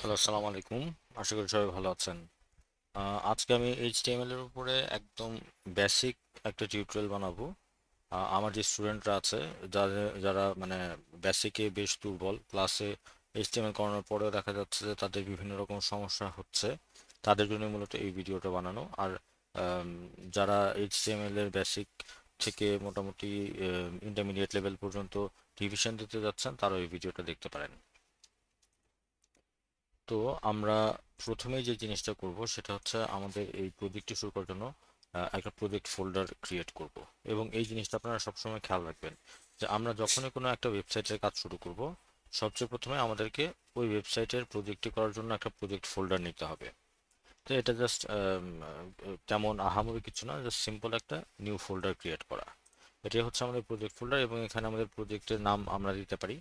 Hello, আসসালামু আলাইকুম। আশা করি সবাই ভালো আছেন। আজকে আমি এইচটিএমএল এর উপরে একদম বেসিক একটা টিউটোরিয়াল বানাবো। আমার যে স্টুডেন্টরা আছে, যাদের, যারা মানে বেসিকে বেশ দুর্বল ক্লাসে এইচটিএমএল করানোর পরেও দেখা যাচ্ছে যে তাদের বিভিন্ন রকম সমস্যা হচ্ছে। তাদের জন্য মূলত এই ভিডিওটা বানানো। আর যারা এইচটিএমএল এর বেসিক থেকে মোটামুটি ইন্টারমিডিয়েট লেভেল পর্যন্ত রিভিশন দিতে যাচ্ছেন তারা এই ভিডিওটা দেখতে পারেন। তো আমরা প্রথমেই যে জিনিসটা করব সেটা হচ্ছে আমাদের এই প্রজেক্টটি শুরু করার জন্য একটা প্রজেক্ট ফোল্ডার ক্রিয়েট করব। এবং এই জিনিসটা আপনারা সবসময় খেয়াল রাখবেন যে আমরা যখনই কোনো একটা ওয়েবসাইটের কাজ শুরু করব, সবচেয়ে প্রথমে আমাদেরকে ওই ওয়েবসাইটের প্রজেক্টটি করার জন্য একটা প্রজেক্ট ফোল্ডার নিতে হবে। তো এটা জাস্ট তেমন আহামরি কিছু না জাস্ট সিম্পল একটা নিউ ফোল্ডার ক্রিয়েট করা। এটাই হচ্ছে আমাদের প্রজেক্ট ফোল্ডার এবং এখানে আমাদের প্রজেক্টের নাম আমরা দিতে পারি।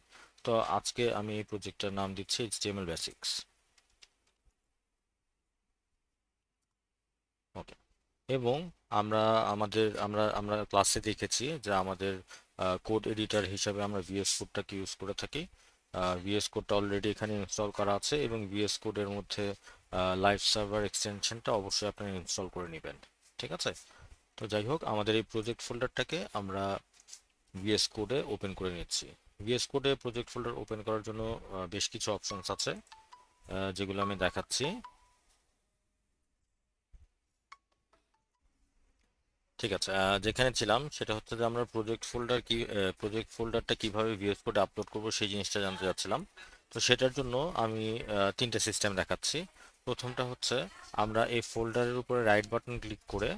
তো আজকে আমি এই প্রজেক্টের নাম দিচ্ছি এইচটিএমএল বেসিক্স ওকে এবং আমরা আমাদের, আমরা আমরা ক্লাসে দেখেছি যে আমাদের কোড এডিটর হিসাবে আমরা ভিএস কোডটাকে ইউজ করে থাকি। ভিএস কোডটা অলরেডি এখানে ইনস্টল করা আছে এবং ভিএস কোডের মধ্যে লাইভ সার্ভার এক্সটেনশনটা অবশ্যই আপনারা ইনস্টল করে নেবেন। ঠিক আছে? তো যাই হোক, আমাদের এই প্রজেক্ট ফোল্ডারটাকে আমরা ভিএস কোডে ওপেন করে নিচ্ছি। ভিএস কোডে প্রজেক্ট ফোল্ডার ওপেন করার জন্য বেশ কিছু অপশনস আছে যেগুলো আমি দেখাচ্ছি। ঠিক আছে যেখানে ছিলাম সেটা হচ্ছে যে আমরা প্রজেক্ট ফোল্ডার কি প্রজেক্ট ফোল্ডারটা কীভাবে ভিএস কোডে আপলোড করব সেই জিনিসটা জানতে চাচ্ছিলাম তো সেটার জন্য আমি তিনটে সিস্টেম দেখাচ্ছি। প্রথমটা হচ্ছে আমরা এই ফোল্ডারের উপরে রাইট বাটন ক্লিক করে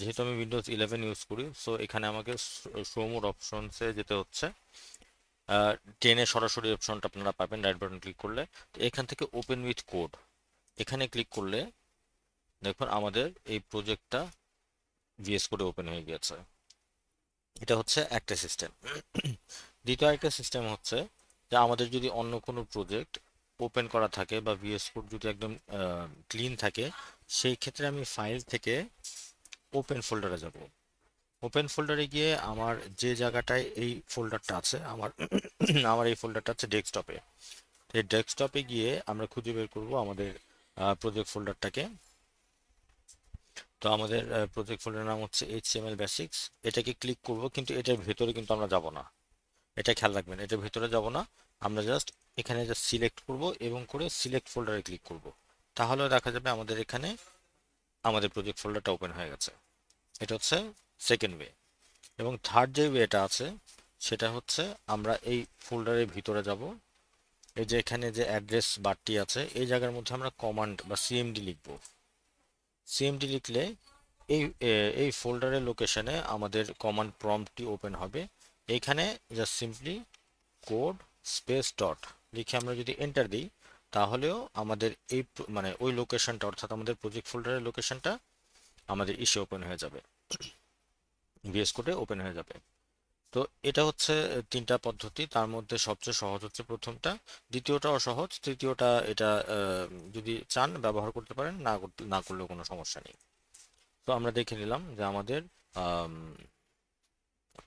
যেহেতু আমি উইন্ডোজ ইলেভেন ইউজ করি সো এখানে আমাকে শো মোড অপশনসে যেতে হচ্ছে। টেনে সরাসরি অপশনটা আপনারা পাবেন রাইট বাটন ক্লিক করলে। তো এখান থেকে ওপেন উইথ কোড এখানে ক্লিক করলে দেখুন আমাদের এই প্রজেক্টটা ভিএস কোডে ওপেন হয়ে গিয়েছে। এটা হচ্ছে একটা সিস্টেম দ্বিতীয় একটা সিস্টেম হচ্ছে যে আমাদের যদি অন্য কোনো প্রজেক্ট ওপেন করা থাকে বা ভিএস কোড যদি একদম ক্লিন থাকে, সেই ক্ষেত্রে আমি ফাইল থেকে ওপেন ফোল্ডারে যাব। ওপেন ফোল্ডারে গিয়ে আমার যে জায়গাটায় এই ফোল্ডারটা আছে, আমার আমার এই ফোল্ডারটা আছে ডেস্কটপে এই ডেস্কটপে গিয়ে আমরা খুঁজে বের করব আমাদের প্রজেক্ট ফোল্ডারটাকে তো আমাদের প্রজেক্ট ফোল্ডারের নাম হচ্ছে এইচ এম এল বেসিক্স এটাকে ক্লিক করব, কিন্তু এটার ভেতরে কিন্তু আমরা যাব না। এটা খেয়াল রাখবেন, এটার ভেতরে যাব না। আমরা জাস্ট এখানে জাস্ট সিলেক্ট করব এবং করে সিলেক্ট ফোল্ডারে ক্লিক করব। তাহলেও দেখা যাবে আমাদের এখানে আমাদের প্রজেক্ট ফোল্ডারটা ওপেন হয়ে গেছে। এটা হচ্ছে সেকেন্ড ওয়ে এবং থার্ড যে ওয়েটা আছে, সেটা হচ্ছে আমরা এই ফোল্ডারের ভিতরে যাব। এই যে এখানে যে অ্যাড্রেস বারটি আছে, এই জায়গার মধ্যে আমরা কমান্ড বা সিএমডি লিখব। সিএমডি লিখলে এই এই ফোল্ডারের লোকেশনে আমাদের কমান্ড প্রম্পটটি ওপেন হবে। এইখানে just simply code space dot লিখে আমরা যদি এন্টার দিই, তাহলেও আমাদের এই মানে ওই লোকেশনটা অর্থাৎ আমাদের প্রজেক্ট ফোল্ডারের লোকেশনটা আমাদের ইসে ওপেন হয়ে যাবে। ভিএস কোডে ওপেন হয়ে যাবে। তো এটা হচ্ছে তিনটা পদ্ধতি। তার মধ্যে সবচেয়ে সহজ হচ্ছে প্রথমটা। দ্বিতীয়টাও সহজ তৃতীয়টা এটা যদি চান ব্যবহার করতে পারেন, না করতে না করলেও কোনো সমস্যা নেই। তো আমরা দেখে নিলাম যে আমাদের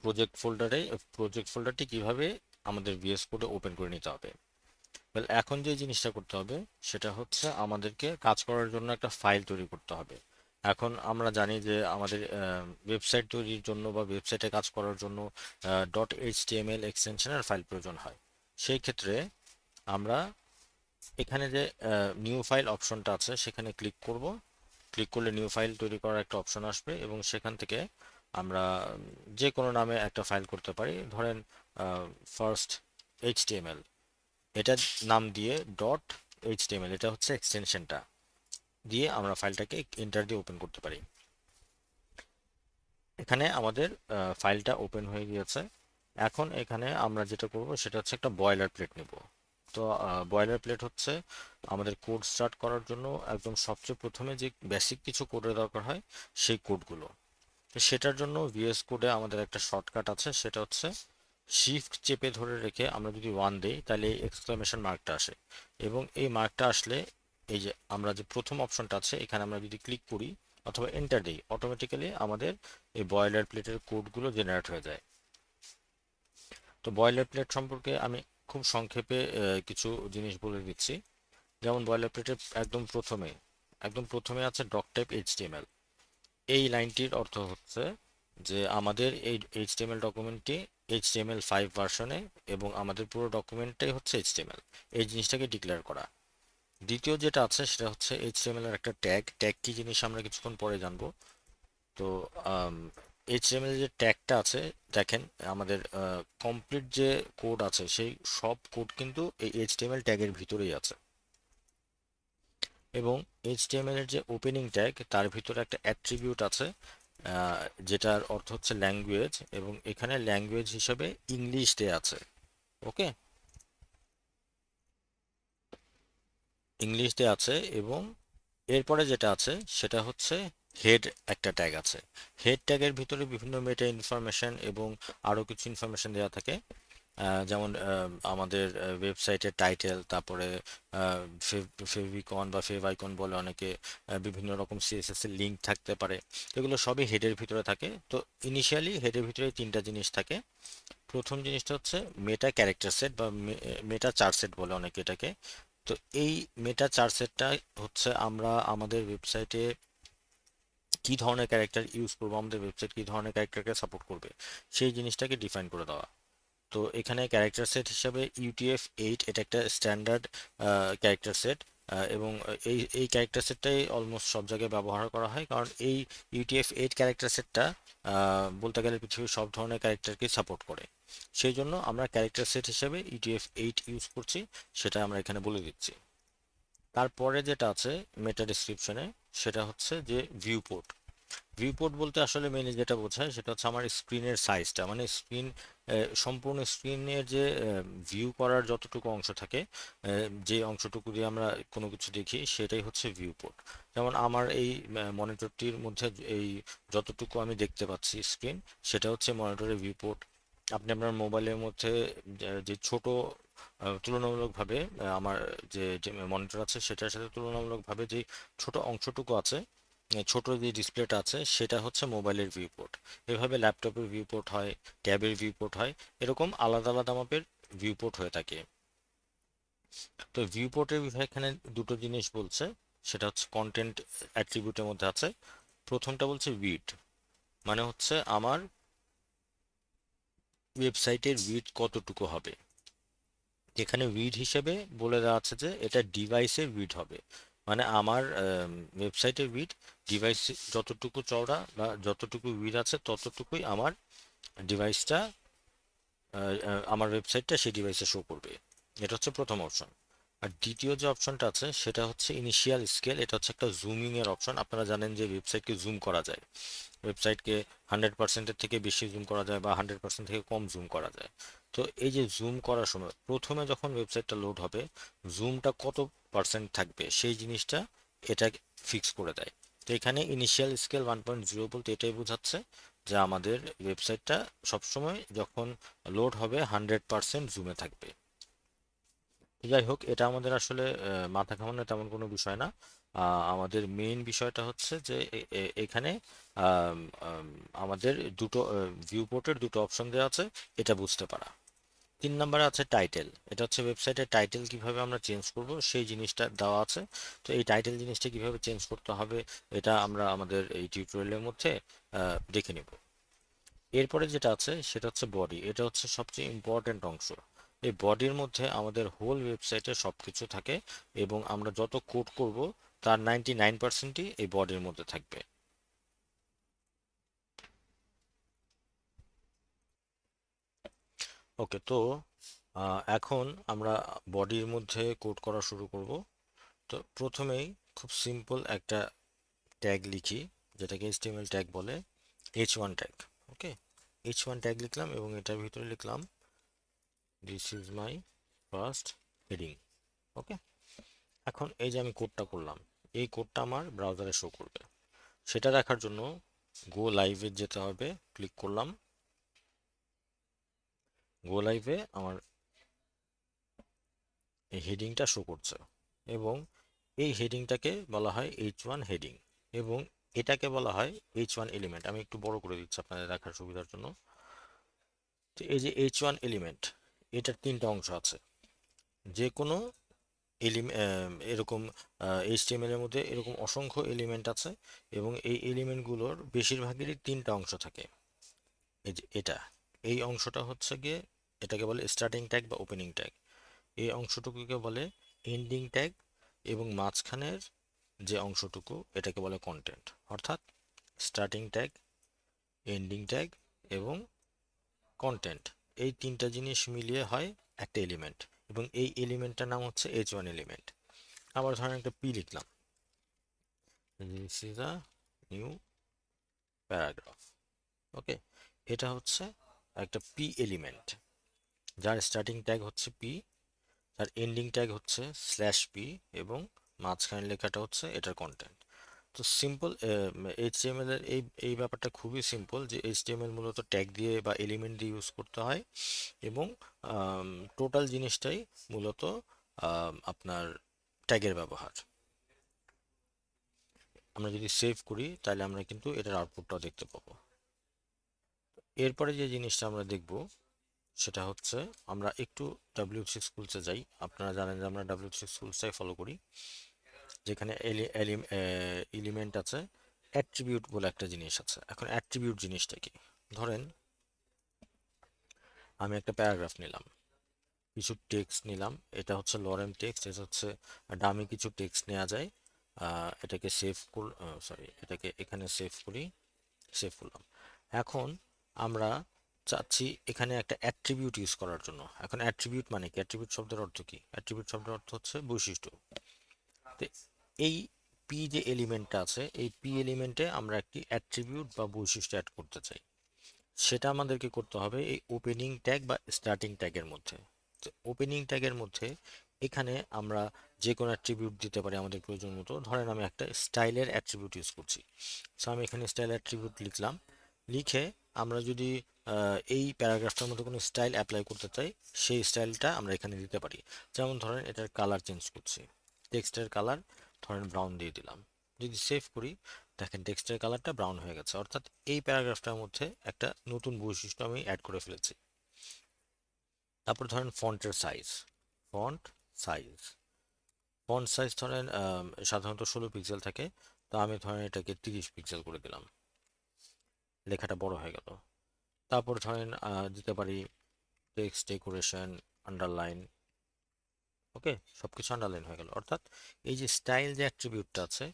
প্রজেক্ট ফোল্ডারে প্রজেক্ট ফোল্ডারটি কীভাবে আমাদের ভিএস কোডে ওপেন করে নিতে হবে। এখন যে জিনিসটা করতে হবে, সেটা হচ্ছে আমাদেরকে কাজ করার জন্য একটা ফাইল তৈরি করতে হবে। এখন আমরা জানি যে আমাদের ওয়েবসাইট তৈরির জন্য বা ওয়েবসাইটে কাজ করার জন্য ডট এইচটিএমএল এক্সটেনশনের ফাইল প্রয়োজন হয়। সেই ক্ষেত্রে আমরা এখানে যে নিউ ফাইল অপশনটা আছে, সেখানে ক্লিক করব। ক্লিক করলে নিউ ফাইল তৈরি করার একটা অপশন আসবে এবং সেখান থেকে আমরা যে কোনো নামে একটা ফাইল করতে পারি। ধরেন ফার্স্ট এইচটিএমএল এটার নাম দিয়ে ডট এইচটিএমএল এটা হচ্ছে এক্সটেনশনটা দিয়ে আমরা ফাইলটাকে এন্টার দিয়ে ওপেন করতে পারি। এখানে আমাদের ফাইলটা ওপেন হয়ে গিয়েছে। এখন এখানে আমরা যেটা করব সেটা হচ্ছে একটা বয়লার প্লেট নিব। তো বয়লার প্লেট হচ্ছে আমাদের কোড স্টার্ট করার জন্য একদম সবচেয়ে প্রথমে যে বেসিক কিছু কোডের দরকার হয় সেই কোডগুলো তো সেটার জন্য ভিএস কোডে আমাদের একটা শর্টকাট আছে, সেটা হচ্ছে শিফট চেপে ধরে রেখে আমরা যদি ওয়ান দিই তাহলে এক্সক্লামেশন মার্কটা আসে। এবং এই মার্কটা আসলে এই যে আমরা যে প্রথম অপশনটা আছে, এখানে আমরা যদি ক্লিক করি অথবা এন্টার দিই অটোমেটিক্যালি আমাদের এই বয়লার প্লেটের কোডগুলো জেনারেট হয়ে যায়। তো বয়লার প্লেট সম্পর্কে আমি খুব সংক্ষেপে কিছু জিনিস বলে দিচ্ছি। যেমন বয়লার প্লেটের একদম প্রথমে একদম প্রথমে আছে ডক টাইপ এইচটিএমএল এই লাইনটির অর্থ হচ্ছে যে আমাদের এই এইচটিএমএল ডকুমেন্টটি এইচটিএমএল ফাইভ ভার্সনে এবং আমাদের পুরো ডকুমেন্টটাই হচ্ছে এইচটিএমএল এই জিনিসটাকে ডিক্লেয়ার করা। দ্বিতীয় যেটা আছে সেটা হচ্ছে এইচটিএমএল এর একটা ট্যাগ ট্যাগ কি জিনিস আমরা কিছুক্ষণ পরে জানব। তো এইচটিএমএল যে ট্যাগটা আছে, দেখেন, আমাদের কমপ্লিট যে কোড আছে, সেই সব কোড কিন্তু এই এইচটিএমএল ট্যাগের ভিতরেই আছে। এবং এইচটিএমএল এর যে ওপেনিং ট্যাগ তার ভিতরে একটা অ্যাট্রিবিউট আছে যেটার অর্থ হচ্ছে ল্যাঙ্গুয়েজ এবং এখানে ল্যাঙ্গুয়েজ হিসেবে ইংলিশ দেয়া আছে। ওকে ইংলিশ দেয়া আছে এবং এরপরে যেটা আছে সেটা হচ্ছে হেড একটা ট্যাগ আছে। হেড ট্যাগের ভিতরে বিভিন্ন মেটা ইনফরমেশন এবং আরও কিছু ইনফরমেশন দেওয়া থাকে। যেমন আমাদের ওয়েবসাইটের টাইটেল তারপরে ফেভিকন বা ফেভাইকন বলে অনেকে বিভিন্ন রকম সিএসএস এর লিঙ্ক থাকতে পারে। এগুলো সবই হেডের ভিতরে থাকে। তো ইনিশিয়ালি হেডের ভিতরে তিনটা জিনিস থাকে। প্রথম জিনিসটা হচ্ছে মেটা ক্যারেক্টার সেট বা মেটা চার সেট বলে অনেকে এটাকে। তো এই মেটা চার সেটটা হচ্ছে আমরা আমাদের ওয়েবসাইটে কি ধরনের ক্যারেক্টার ইউজ করব, আমাদের ওয়েবসাইট কি ধরনের ক্যারেক্টারকে সাপোর্ট করবে, সেই জিনিসটাকে ডিফাইন করে দেওয়া। তো এখানে ক্যারেক্টার সেট হিসাবে ইউটিএফ এইট এটা একটা স্ট্যান্ডার্ড ক্যারেক্টার সেট এবং এই এই ক্যারেক্টার সেটটাই অলমোস্ট সব জায়গায় ব্যবহার করা হয়। কারণ এই ইউটিএফ এইট ক্যারেক্টার সেটটা বলতে গেলে পৃথিবীর সব ধরনের ক্যারেক্টারকে সাপোর্ট করে। সেই জন্য আমরা ক্যারেক্টার সেট হিসাবে ইউটিএফ এইট ইউজ করছি, সেটা আমরা এখানে বলে দিচ্ছি। তারপরে যেটা আছে মেটা ডিসক্রিপশনে সেটা হচ্ছে যে ভিউ পোর্ট ভিউ পোর্ট বলতে আসলে মেনলি যেটা বোঝায় সেটা হচ্ছে আমার স্ক্রিনের সাইজটা মানে স্ক্রিন সম্পূর্ণ স্ক্রিনের যে ভিউ করার যতটুকু অংশ থাকে যে অংশটুকু দিয়ে আমরা কোনো কিছু দেখি, সেটাই হচ্ছে ভিউ পোর্ট যেমন আমার এই মনিটরটির মধ্যে এই যতটুকু আমি দেখতে পাচ্ছি স্ক্রিন সেটা হচ্ছে মনিটরের ভিউ পোর্ট আপনি আপনার মোবাইলের মধ্যে, যে- ছোট তুলনামূলকভাবে আমার যে যে মনিটর আছে, সেটার সাথে তুলনামূলকভাবে যে ছোট অংশটুকু আছে ছোট যে ডিসপ্লেটা আছে, সেটা হচ্ছে মোবাইলের ভিউ পোর্ট এভাবে ল্যাপটপের ভিউ পোর্ট হয় ট্যাবের ভিউ পোর্ট হয়, এরকম আলাদা আলাদা মাপের ভিউ পোর্ট হয়ে থাকে। তো ভিউ পোর্টের বিষয়ে এখানে দুটো জিনিস বলছে, সেটা হচ্ছে কন্টেন্ট অ্যাট্রিবিউটের মধ্যে আছে। প্রথমটা বলছে উইড মানে হচ্ছে আমার ওয়েবসাইটের উইড কতটুকু হবে? এখানে উইড হিসেবে বলে দেওয়া আছে যে এটা ডিভাইসের উইড হবে। মানে আমার ওয়েবসাইটের উইড ডিভাইস যতটুকু চওড়া বা যতটুকু উইড আছে ততটুকুই আমার ডিভাইসটা আমার ওয়েবসাইটটা সেই ডিভাইসে শো করবে। এটা হচ্ছে প্রথম অপশন আর দ্বিতীয় যে অপশনটা আছে, সেটা হচ্ছে ইনিশিয়াল স্কেল এটা হচ্ছে একটা জুমিং এর অপশন আপনারা জানেন যে ওয়েবসাইটকে জুম করা যায়। ওয়েবসাইটকে হান্ড্রেড পার্সেন্টের থেকে বেশি জুম করা যায় বা হান্ড্রেড পার্সেন্ট থেকে কম জুম করা যায়। তো এই যে জুম করার সময়, প্রথমে যখন ওয়েবসাইটটা লোড হবে জুমটা কত পার্সেন্ট থাকবে? সেই জিনিসটা এটা ফিক্স করে দেয়। তো এখানে initial scale one point zero বলতে এটাই বোঝাচ্ছে যে আমাদের ওয়েবসাইটটা সবসময় যখন লোড হবে হান্ড্রেড পার্সেন্ট জুমে থাকবে। যাই হোক এটা আমাদের আসলে মাথা ঘামানোর তেমন কোনো বিষয় না। আমাদের মেইন বিষয়টা হচ্ছে যে এখানে আম, আম, আমাদের দুটো ভিউ পোর্টের দুটো অপশন দেওয়া আছে এটা বুঝতে পারা। তিন নম্বরে আছে টাইটেল এটা হচ্ছে ওয়েবসাইটের টাইটেল কীভাবে আমরা চেঞ্জ করব সেই জিনিসটা দেওয়া আছে। তো এই টাইটেল জিনিসটা কীভাবে চেঞ্জ করতে হবে এটা আমরা আমাদের এই টিউটোরিয়ালের মধ্যে দেখে নেব। এরপরে যেটা আছে সেটা হচ্ছে বডি এটা হচ্ছে সবচেয়ে ইম্পর্ট্যান্ট অংশ। এই বডির মধ্যে আমাদের হোল ওয়েবসাইটে সব কিছু থাকে এবং আমরা যত কোড করব, তার নাইনটি নাইন পার্সেন্টই এই বডির মধ্যে থাকবে। ওকে তো এখন আমরা বডির মধ্যে কোড করা শুরু করব। তো, প্রথমেই খুব সিম্পল একটা ট্যাগ লিখি, যেটাকে এইচটিএমএল ট্যাগ বলে H one tag okay H one tag লিখলাম এবং এটার ভিতরে লিখলাম this is my first heading okay এখন এই যে আমি কোডটা করলাম, এই কোডটা আমার ব্রাউজারে শো করবে। সেটা দেখার জন্য গো লাইভে যেতে হবে ক্লিক করলাম। গো লাইভে আমার এই হেডিংটা শো করছে এবং এই হেডিংটাকে বলা হয় এইচ ওয়ান হেডিং এবং এটাকে বলা হয় এইচ ওয়ান এলিমেন্ট আমি একটু বড় করে দিচ্ছি আপনাদের দেখার সুবিধার জন্য। এই যে এইচ ওয়ান এলিমেন্ট এটার তিনটা অংশ আছে। যে কোনো এলিম এরকম এইচটিএমএল এর মধ্যে এরকম অসংখ্য এলিমেন্ট আছে এবং এই এলিমেন্টগুলোর বেশিরভাগেরই তিনটা অংশ থাকে। এই যে এটা, এই অংশটা হচ্ছে গিয়ে এটাকে বলে স্টার্টিং ট্যাগ বা ওপেনিং ট্যাগ এই অংশটুকুকে বলে এন্ডিং ট্যাগ এবং মাঝখানের যে অংশটুকু এটাকে বলে কন্টেন্ট অর্থাৎ স্টার্টিং ট্যাগ এন্ডিং ট্যাগ এবং কন্টেন্ট এই তিনটা জিনিস মিলিয়ে হয় একটা এলিমেন্ট এবং এই এলিমেন্টটার নাম হচ্ছে এইচ ওয়ান এলিমেন্ট আবার ধরেন একটা পি লিখলাম। This is a new paragraph okay এটা হচ্ছে একটা পি এলিমেন্ট যার স্টার্টিং ট্যাগ হচ্ছে পি তার এন্ডিং ট্যাগ হচ্ছে স্ল্যাশ পি এবং মাঝখানে লেখাটা হচ্ছে এটার কন্টেন্ট তো সিম্পল এইচটিএমএল এর এই এই ব্যাপারটা খুবই সিম্পল যে এইচটিএমএল মূলত ট্যাগ দিয়ে বা এলিমেন্ট দিয়ে ইউজ করতে হয় এবং টোটাল জিনিসটাই মূলত আপনার ট্যাগের ব্যবহার। আমরা যদি সেভ করি তাহলে আমরা কিন্তু এটার আউটপুটটাও দেখতে পাবো। এরপরে যে জিনিসটা আমরা দেখব সেটা হচ্ছে আমরা একটু ডাব্লিউসি স্কুলসে যাই। আপনারা জানেন যে আমরা ডাব্লিউসি স্কুলসটাই ফলো করি। যেখানে এলিমেন্ট আছে অ্যাট্রিবিউট বলে একটা জিনিস আছে। এখন অ্যাট্রিবিউট জিনিসটা কি? ধরেন, আমি একটা প্যারাগ্রাফ নিলাম। কিছু টেক্সট নিলাম। এটা হচ্ছে লরেম টেক্সট এটা হচ্ছে ডামি কিছু টেক্সট নেওয়া যায়। এটাকে সেভ কর সরি এটাকে এখানে সেভ করি সেভ করলাম। এখন আমরা চাচ্ছি এখানে একটা অ্যাট্রিবিউট ইউজ করার জন্য। এখন অ্যাট্রিবিউট মানে কি? অ্যাট্রিবিউট শব্দের অর্থ কি? অ্যাট্রিবিউট শব্দের অর্থ হচ্ছে বৈশিষ্ট্য। এই পি যে এলিমেন্টটা আছে, এই পি এলিমেন্টে আমরা একটি অ্যাট্রিবিউট বা বৈশিষ্ট্য অ্যাড করতে চাই। সেটা আমাদেরকে করতে হবে এই ওপেনিং ট্যাগ বা স্টার্টিং ট্যাগের মধ্যে। ওপেনিং ট্যাগের মধ্যে এখানে আমরা যে কোনো অ্যাট্রিবিউট দিতে পারি আমাদের প্রয়োজন মতো। ধরেন আমি একটা স্টাইলের অ্যাট্রিবিউট ইউজ করছি। সো আমি এখানে স্টাইল অ্যাট্রিবিউট লিখলাম। লিখে আমরা যদি এই প্যারাগ্রাফটার মধ্যে কোনো স্টাইল অ্যাপ্লাই করতে চাই, সেই স্টাইলটা আমরা এখানে দিতে পারি। যেমন ধরেন এটার কালার চেঞ্জ করছি। টেক্সটের কালার ধরেন ব্রাউন দিয়ে দিলাম। যদি সেভ করি, দেখেন টেক্সটের কালারটা ব্রাউন হয়ে গেছে। অর্থাৎ এই প্যারাগ্রাফটার মধ্যে একটা নতুন বৈশিষ্ট্য আমি অ্যাড করে ফেলেছি। তারপর ধরেন ফন্টের size font size font size ধরেন সাধারণত ষোলো পিক্সেল থাকে। তো আমি ধরেন এটাকে তিরিশ পিক্সেল করে দিলাম। লেখাটা বড় হয়ে গেল। তারপর ধরেন দিতে পারি টেক্সট ডেকোরেশন আন্ডারলাইন ওকে? সব কিছু আন্ডারলাইন হয়ে গেল। অর্থাৎ এই যে স্টাইল যে অ্যাট্রিবিউটটা আছে,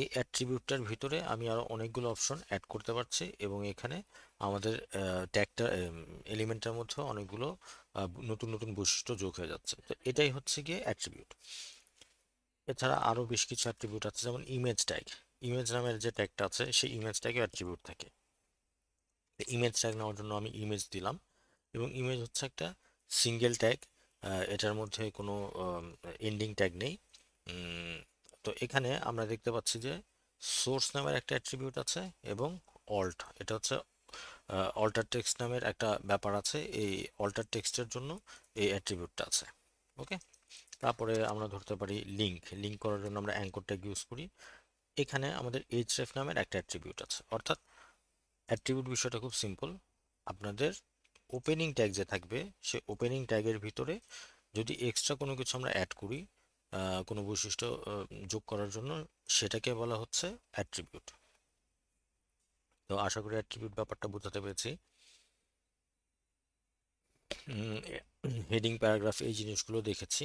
এই অ্যাট্রিবিউটটার ভিতরে আমি আরও অনেকগুলো অপশন অ্যাড করতে পারছি এবং এখানে আমাদের ট্যাগটা এলিমেন্টের মধ্যে অনেকগুলো নতুন নতুন বৈশিষ্ট্য যোগ হয়ে যাচ্ছে। তো এটাই হচ্ছে গিয়ে অ্যাট্রিবিউট এছাড়া আরও বেশ কিছু অ্যাট্রিবিউট আছে, যেমন ইমেজ ট্যাগ ইমেজ নামের যে ট্যাগটা আছে, সেই ইমেজ ট্যাগে অ্যাট্রিবিউট থাকে। ইমেজ ট্যাগ নেওয়ার জন্য আমি ইমেজ দিলাম এবং ইমেজ হচ্ছে একটা সিঙ্গেল ট্যাগ এটার মধ্যে কোনো এন্ডিং ট্যাগ নেই। তো এখানে আমরা দেখতে পাচ্ছি যে সোর্স নামের একটা অ্যাট্রিবিউট আছে এবং অল্ট এটা হচ্ছে অল্টার টেক্সট নামের একটা ব্যাপার আছে, এই অল্টার টেক্সটের জন্য এই অ্যাট্রিবিউটটা আছে ওকে তারপরে আমরা ধরতে পারি লিঙ্ক লিঙ্ক করার জন্য আমরা অ্যাঙ্কর ট্যাগ ইউজ করি। এখানে আমাদের এইচরেফ নামের একটা অ্যাট্রিবিউট আছে, অর্থাৎ অ্যাট্রিবিউট বিষয়টা খুব সিম্পল আপনাদের ওপেনিং ট্যাগ যে থাকবে, সে ওপেনিং ট্যাগের ভিতরে যদি এক্সট্রা কোনো কিছু আমরা অ্যাড করি কোনো বৈশিষ্ট্য যোগ করার জন্য সেটাকে বলা হচ্ছে অ্যাট্রিবিউট তো আশা করি অ্যাট্রিবিউট ব্যাপারটা বোঝাতে পেরেছি। হেডিং প্যারাগ্রাফ এই জিনিসগুলো দেখেছি।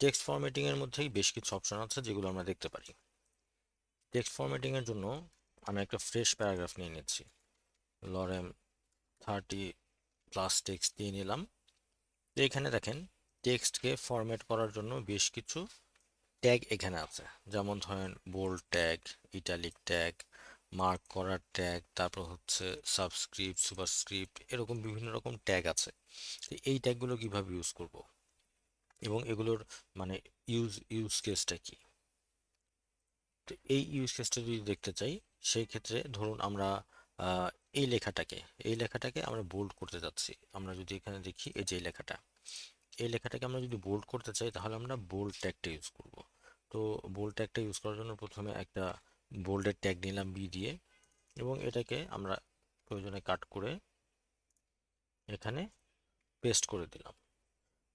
টেক্সট ফরম্যাটিং এর মধ্যেই বেশ কিছু অপশন আছে যেগুলো আমরা দেখতে পারি। টেক্সট ফরম্যাটিং এর জন্য আমি একটা ফ্রেশ প্যারাগ্রাফ নিয়ে নিচ্ছি। লরেম থার্টি প্লাস টেক্সট দিয়ে নিলাম। তো এখানে দেখেন, টেক্সটকে ফরম্যাট করার জন্য বেশ কিছু ট্যাগ এখানে আছে। যেমন ধরেন bold tag italic tag mark করার ট্যাগ তারপর হচ্ছে সাবস্ক্রিপ্ট সুপারস্ক্রিপ্ট এরকম বিভিন্ন রকম ট্যাগ আছে। তো এই ট্যাগগুলো কীভাবে ইউজ করব? এবং এগুলোর মানে ইউজ ইউজ কেসটা কি? তো এই ইউজ কেসটা যদি দেখতে চাই, সেই ক্ষেত্রে ধরুন আমরা এই লেখাটাকে এই লেখাটাকে আমরা বোল্ড করতে যাচ্ছি। আমরা যদি এখানে দেখি, এই যে লেখাটা, এই লেখাটাকে আমরা যদি বোল্ড করতে চাই, তাহলে আমরা বোল্ড ট্যাগটা ইউজ করব। তো বোল্ড ট্যাগটা ইউজ করার জন্য প্রথমে একটা বোল্ডের ট্যাগ নিলাম বি দিয়ে, এবং এটাকে আমরা প্রয়োজনে কাট করে এখানে পেস্ট করে দিলাম।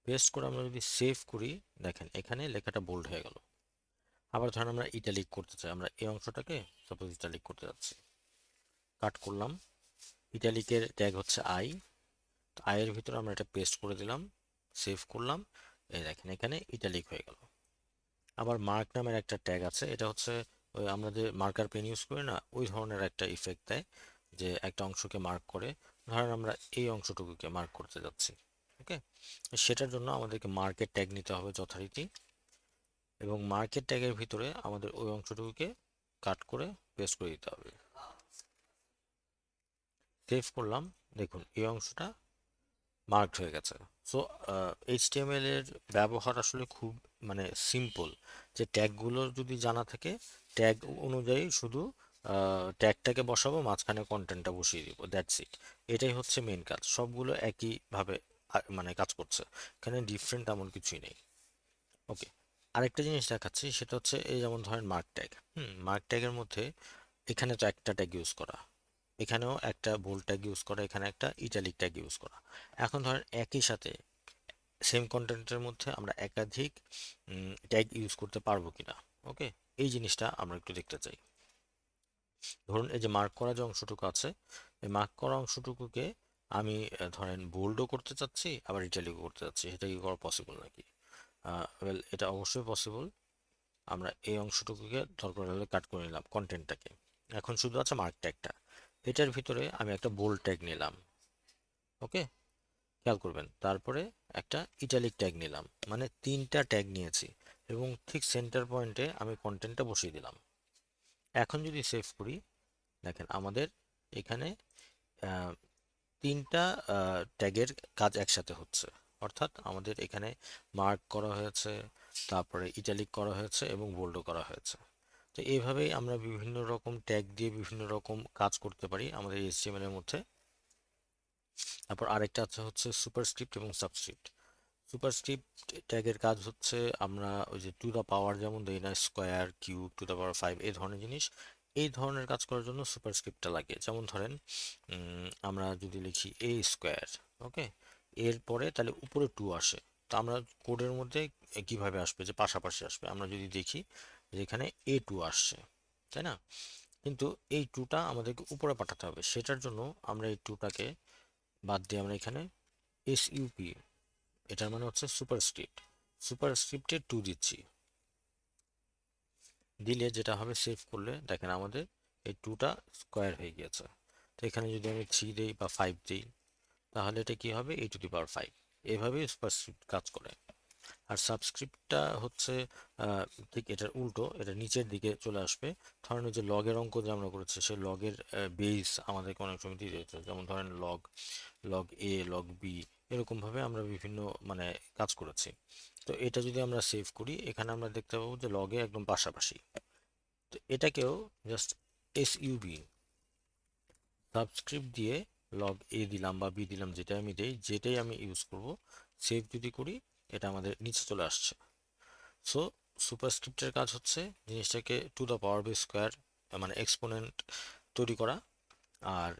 পেস্ট করে আমরা যদি সেভ করি, দেখেন এখানে লেখাটা বোল্ড হয়ে গেল। আবার ধরেন আমরা ইটালিক করতে চাই, আমরা এই অংশটাকে সাপোজ ইটালিক করতে যাচ্ছি। কাট করলাম। ইটালিকের ট্যাগ হচ্ছে আই আয়ের ভিতরে আমরা এটা পেস্ট করে দিলাম সেভ করলাম। এই দেখেন এখানে ইটালিক হয়ে গেল। আবার মার্ক নামের একটা ট্যাগ আছে, এটা হচ্ছে, ওই আমরা যে মার্কার পেন ইউজ করি না, ওই ধরনের একটা ইফেক্ট দেয় যে একটা অংশকে মার্ক করে। ধরেন আমরা এই অংশটুকুকে মার্ক করতে যাচ্ছি ওকে সেটার জন্য আমাদেরকে মার্কেট ট্যাগ নিতে হবে যথারীতি। এবং মার্কেট ট্যাগের ভিতরে আমাদের ওই অংশটুকুকে কাট করে পেস্ট করে দিতে হবে। সেভ করলাম। দেখুন, এই অংশটা মার্কড হয়ে গেছে। সো এইচটিএমএল এর ব্যবহার আসলে খুব মানে সিম্পল যে ট্যাগগুলো যদি জানা থাকে ট্যাগ অনুযায়ী শুধু ট্যাগটাকে বসাবো, মাঝখানে কন্টেন্টটা বসিয়ে দিব। দ্যাটস ইট এটাই হচ্ছে মেন কাজ। সবগুলো একইভাবে মানে কাজ করছে। এখানে ডিফারেন্ট এমন কিছুই নেই। ওকে আরেকটা জিনিস দেখাচ্ছি, সেটা হচ্ছে এই যেমন ধরেন মার্ক ট্যাগ হুম মার্ক ট্যাগের মধ্যে এখানে তো একটা ট্যাগ ইউজ করা। এখানেও একটা বোল্ড ট্যাগ ইউজ করা, এখানে একটা ইটালিক ট্যাগ ইউজ করা। এখন ধরেন একই সাথে সেম কন্টেন্টের মধ্যে আমরা একাধিক ট্যাগ ইউজ করতে পারব কিনা ওকে এই জিনিসটা আমরা একটু দেখতে চাই। ধরুন এই যে মার্ক করা যে অংশটুকু আছে, এই মার্ক করা অংশটুকুকে আমি ধরেন বোল্ডও করতে চাচ্ছি, আবার ইটালিকও করতে চাচ্ছি। সেটা কি করা পসিবল নাকি? ওয়েল এটা অবশ্যই পসিবল আমরা এই অংশটুকুকে হলে কাট করে নিলাম কন্টেন্টটাকে এখন শুধু আছে মার্ক ট্যাগটা এটার ভিতরে আমি একটা বোল্ড ট্যাগ নিলাম ওকে খেয়াল করবেন, তারপরে একটা ইটালিক ট্যাগ নিলাম মানে তিনটা ট্যাগ নিয়েছি, এবং ঠিক সেন্টার পয়েন্টে আমি কন্টেন্টটা বসিয়ে দিলাম। এখন যদি সেভ করি, দেখেন আমাদের এখানে তিনটা ট্যাগের কাজ একসাথে হচ্ছে, অর্থাৎ আমাদের এখানে মার্ক করা হয়েছে, তারপরে ইটালিক করা হয়েছে এবং বোল্ডও করা হয়েছে। তো এইভাবেই আমরা বিভিন্ন রকম ট্যাগ দিয়ে বিভিন্ন রকম কাজ করতে পারি আমাদের এইচটিএমএল এর মধ্যে। তারপর আরেকটা আছে হচ্ছে সুপারস্ক্রিপ্ট এবং সাবস্ক্রিপ্ট সুপারস্ক্রিপ্ট ট্যাগের কাজ হচ্ছে আমরা ওই যে টু দ্য পাওয়ার যেমন দেই না square cube to the power five এই ধরনের জিনিস, এই ধরনের কাজ করার জন্য সুপারস্ক্রিপ্টটা লাগে। যেমন ধরেন আমরা যদি লিখি এ স্কোয়ার ওকে এরপরে তাহলে উপরে টু আসে। তো আমরা কোডের মধ্যে কীভাবে আসবে, যে পাশাপাশি আসবে? আমরা যদি দেখি যে এখানে এ টু আসছে, তাই না? কিন্তু এই টুটা আমাদেরকে উপরে পাঠাতে হবে। সেটার জন্য আমরা এই টুটাকে বাদ দিয়ে আমরা এখানে এস ইউপি এটার মানে হচ্ছে সুপারস্ক্রিপ্ট সুপারস্ক্রিপ্টে টু দিচ্ছি। দিলে যেটা হবে সেভ করলে দেখেন আমাদের এই টুটা স্কোয়ার হয়ে গিয়েছে। তো এখানে যদি আমি থ্রি দিই বা ফাইভ দিই, তাহলে এটা কি হবে? এই টু দি পাওয়ার ফাইভ এভাবেই সুপারস্ক্রিপ্ট কাজ করে। আর সাবস্ক্রিপ্টটা হচ্ছে ঠিক এটার উল্টো, এটা নিচের দিকে চলে আসবে। ধরেন যে লগের অঙ্ক যে আমরা করেছি, সেই লগের বেস আমাদেরকে অনেক সময় দিয়ে দিতে যেমন ধরেন log log A log B এরকমভাবে আমরা বিভিন্ন মানে কাজ করেছি। তো এটা যদি আমরা সেভ করি, এখানে আমরা দেখতে পাবো যে লগে একদম পাশাপাশি। তো এটাকেও just S U B subscript দিয়ে লগ এ দিলাম বা বি দিলাম যেটা আমি দেই, যেটাই আমি ইউজ করব সেভ যদি করি, এটা আমাদের নিচে চলে আসছে। সো সুপারস্ক্রিপ্টের কাজ হচ্ছে জিনিসটাকে to the power base square মানে এক্সপোনেন্ট তৈরি করা। আর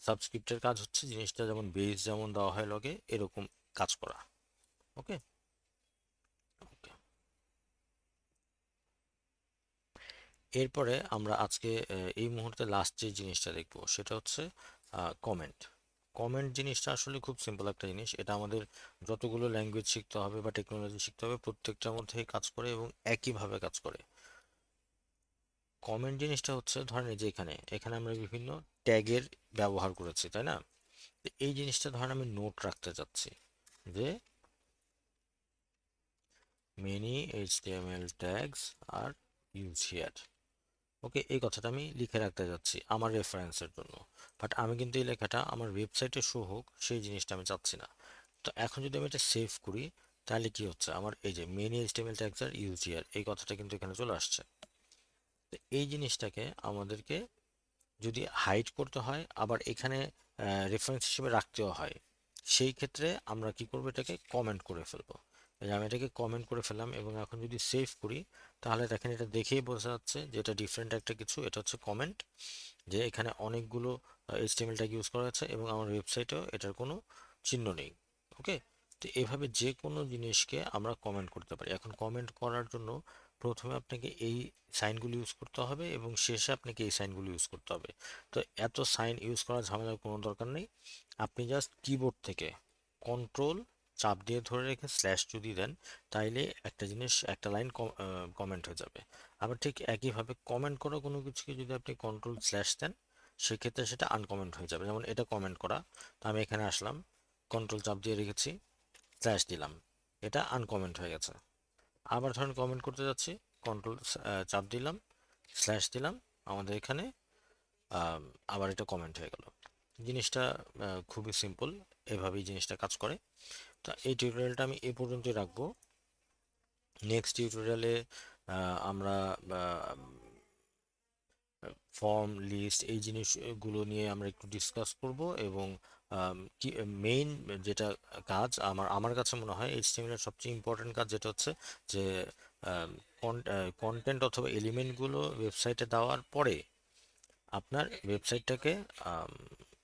সাবস্ক্রিপ্টের কাজ হচ্ছে জিনিসটা যেমন বেস যেমন দেওয়া হয় লগে এরকম কাজ করা। ওকে এরপরে আমরা আজকে এই মুহূর্তে লাস্ট যে জিনিসটা দেখব সেটা হচ্ছে কমেন্ট কমেন্ট জিনিসটা আসলে খুব সিম্পল একটা জিনিস। এটা আমাদের যতগুলো ল্যাঙ্গুয়েজ শিখতে হবে বা টেকনোলজি শিখতে হবে প্রত্যেকটার মধ্যেই কাজ করে এবং একইভাবে কাজ করে। কমেন্ট জিনিসটা হচ্ছে, ধরেন যে এখানে এখানে আমরা বিভিন্ন ট্যাগের ব্যবহার করেছি, তাই না? এই জিনিসটা ধরেন আমি নোট রাখতে চাচ্ছি যে many HTML tags are use here okay, এই কথাটা আমি লিখে রাখতে যাচ্ছি আমার রেফারেন্সের জন্য। বাট আমি কিন্তু এই লেখাটা আমার ওয়েবসাইটে শো হোক, সেই জিনিসটা আমি চাচ্ছি না। তো এখন যদি আমি এটা সেভ করি, তাহলে কি হচ্ছে? আমার এই যে many HTML tags are use here এই কথাটা কিন্তু এখানে চলে আসছে। তো এই জিনিসটাকে আমাদেরকে যদি হাইড করতে হয়, আবার এখানে রেফারেন্স হিসেবে রাখতেও হয়, সেই ক্ষেত্রে আমরা কি করব এটাকে কমেন্ট করে ফেলব। এই আমি এটাকে কমেন্ট করে ফেললাম এবং এখন যদি সেভ করি, তাহলে দেখেন এটা দেখেই বোঝা যাচ্ছে যে এটা ডিফারেন্ট একটা কিছু। এটা হচ্ছে কমেন্ট যে এখানে অনেকগুলো এইচটিএমএল ইউজ করা হয়েছে এবং আমার ওয়েবসাইটেও এটার কোনো চিহ্ন নেই। ওকে তো এভাবে যে কোনো জিনিসকে আমরা কমেন্ট করতে পারি। এখন কমেন্ট করার জন্য প্রথমে আপনাকে এই সাইনগুলো ইউজ করতে হবে এবং শেষে আপনাকে এই সাইনগুলো ইউজ করতে হবে। তো এত সাইন ইউজ করার ঝামেলার কোনো দরকার নেই। আপনি জাস্ট কিবোর্ড থেকে কন্ট্রোল চাপ দিয়ে ধরে রেখে স্ল্যাশ যদি দেন, তাইলে একটা জিনিস, একটা লাইন কমেন্ট হয়ে যাবে। আবার ঠিক একইভাবে কমেন্ট করা কোনো কিছুকে যদি আপনি কন্ট্রোল স্ল্যাশ দেন, সেক্ষেত্রে সেটা আনকমেন্ট হয়ে যাবে। যেমন এটা কমেন্ট করা, তো আমি এখানে আসলাম কন্ট্রোল চাপ দিয়ে রেখেছি স্ল্যাশ দিলাম, এটা আনকমেন্ট হয়ে গেছে। আবার ধরেন কমেন্ট করতে যাচ্ছি কন্ট্রোল চাপ দিলাম স্ল্যাশ দিলাম, আমাদের এখানে আবার এটা কমেন্ট হয়ে গেল। জিনিসটা খুবই সিম্পল এভাবেই জিনিসটা কাজ করে। তা এই টিউটোরিয়ালটা আমি এ পর্যন্তই রাখব। নেক্সট টিউটোরিয়ালে আমরা ফর্ম লিস্ট এই জিনিসগুলো নিয়ে আমরা একটু ডিসকাস করব এবং কি মেইন যেটা কাজ আমার আমার কাছে মনে হয় এইচটিএমএল এর সবচেয়ে ইম্পর্টেন্ট কাজ যেটা হচ্ছে যে কন্টেন্ট অথবা এলিমেন্টগুলো ওয়েবসাইটে দেওয়ার পরে আপনার ওয়েবসাইটটাকে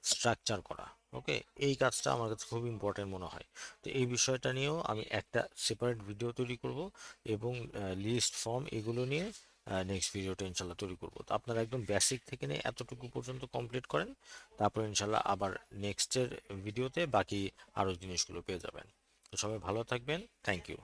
স্ট্রাকচার করা। ওকে এই কাজটা আমার কাছে খুব ইম্পর্টেন্ট মনে হয়। তো এই বিষয়টা নিয়েও আমি একটা সেপারেট ভিডিও তৈরি করব এবং লিস্ট ফর্ম এগুলো নিয়ে নেক্সট ভিডিওটা ইনশাল্লাহ তৈরি করব। তো আপনারা একদম বেসিক থেকে নিয়ে এতটুকু পর্যন্ত কমপ্লিট করেন, তারপর ইনশাল্লাহ আবার নেক্সটের ভিডিওতে বাকি আরও জিনিসগুলো পেয়ে যাবেন। তো সবাই ভালো থাকবেন। Thank you